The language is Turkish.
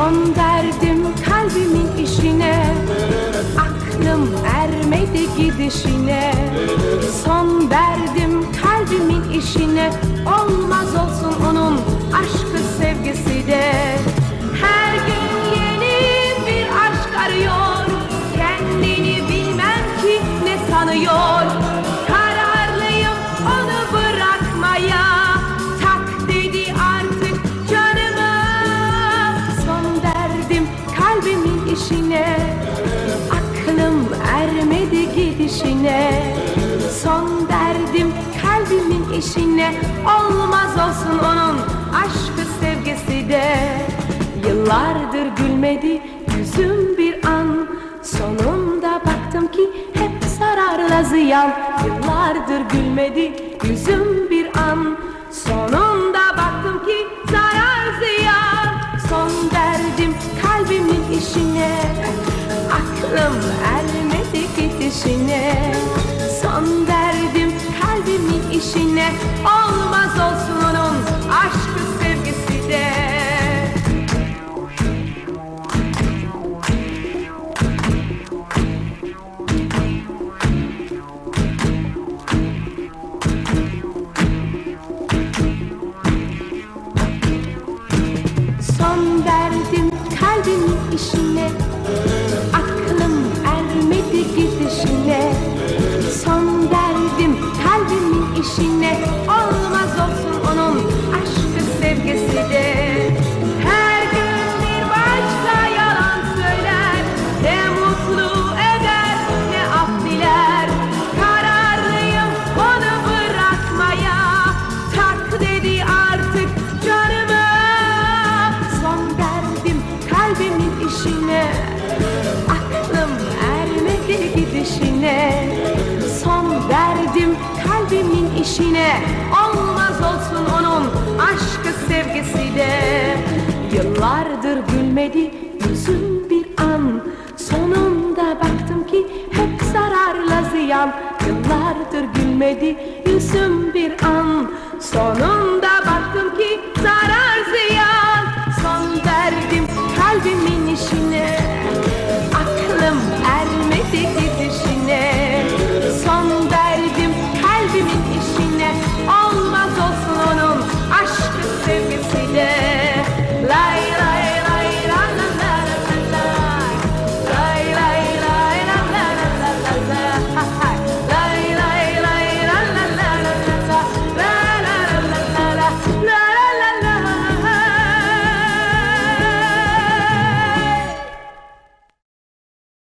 Son derdim kalbimin işine. Aklım ermedi gidişine. Son derdim kalbimin işine. Olmaz kalbimin işine Aklım ermedi gidişine. Son derdim kalbimin işine Olmaz olsun onun aşkı sevgisi de. Yıllardır gülmedi yüzüm bir an Sonunda baktım ki hep zararla ziyan. Yıllardır gülmedi yüzüm bir an Sonunda baktım Aklım ermedi gidişine Son derdim kalbimin işine. Olmaz kalbimin işine Olmaz olsun onun aşkı sevgisi de. Her gün bir başka yalan söyler Ne mutlu eder ne af Kararlıyım onu bırakmaya Tak dedi artık canımı. Son derdim kalbimin işine Aklım ermedi gidişine. Son derdim işine Olmaz olsun onun aşkı sevgisi de. Yıllardır gülmedi yüzüm bir an. Sonunda baktım ki hep zararla ziyan. Yıllardır gülmedi yüzüm bir an. Sonunda baktım ki zarar ziyan. Son derdim kalbimin işine